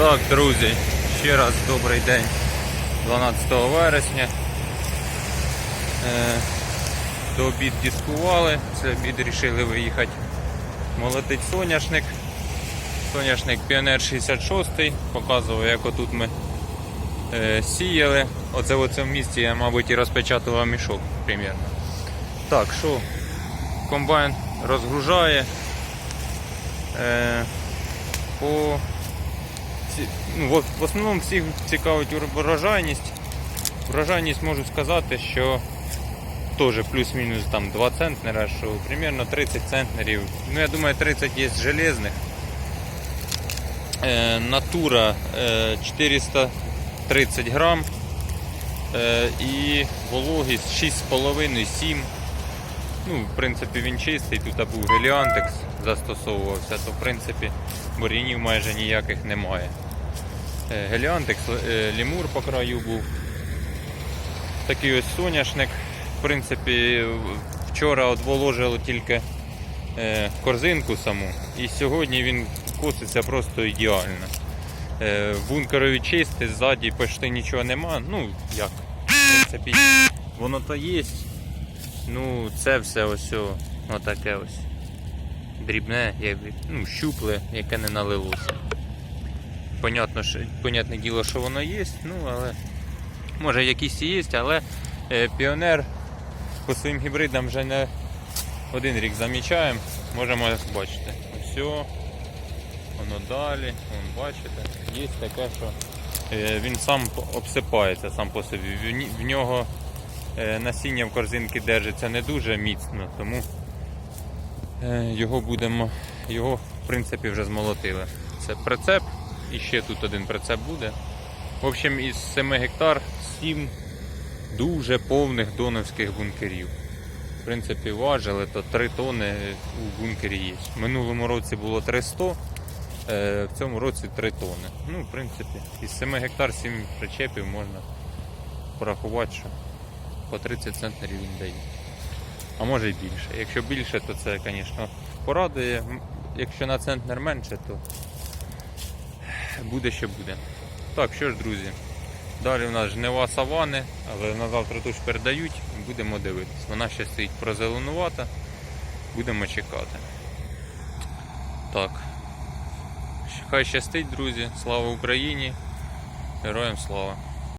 Так, друзі, ще раз добрий день 12 вересня. Е, до обід дискували, це обід вирішили виїхати молотить соняшник. Соняшник Піонер 66 показував, як отут ми е, сіяли. Оце в цьому місці я, мабуть, і розпечатував мішок примерно. Так, що, комбайн розгружає. Е, по ну, в, основному всіх цікавить врожайність. Врожайність можу сказати, що теж плюс-мінус там 2 центнера, що примерно 30 центнерів. Ну я думаю 30 є железних. Е, натура е, 430 грам. Е, і вологість 6,5-7. Ну, в принципі, він чистий, тут був геліантекс застосовувався, то в принципі бур'янів майже ніяких немає. Е, Геліантекс, е, лімур по краю був. Такий ось соняшник. В принципі, вчора от воложили тільки е, корзинку саму, і сьогодні він коситься просто ідеально. Е, бункерові чистий, ззаді почти нічого нема. Ну, як, в принципі, воно то є. Ну, це все ось отаке ось. Дрібне, ну, щупле, яке не налилося. Понятно, що, понятне діло, що воно є, ну, але може якісь і є, але е, піонер по своїм гібридам вже не один рік замічаємо. Можемо бачити. Все, воно далі, вон, бачите, є таке, що е, він сам обсипається сам по собі. В, нього е, насіння в корзинки держиться не дуже міцно, тому його будемо, його в принципі вже змолотили. Це прицеп, і ще тут один прицеп буде. В общем, із 7 гектар 7 дуже повних доновських бункерів. В принципі, важили, то 3 тони у бункері є. Минулому році було 300, е, в цьому році 3 тони. Ну, в принципі, із 7 гектар 7 причепів можна порахувати, що по 30 центнерів він дає. А може й більше. Якщо більше, то це, звісно, порадує. Якщо на центнер менше, то буде що буде. Так, що ж, друзі, далі у нас жнива савани, але на завтра тут передають, будемо дивитися. Вона ще стоїть прозеленувата, будемо чекати. Так. Хай щастить, друзі. Слава Україні! Героям слава!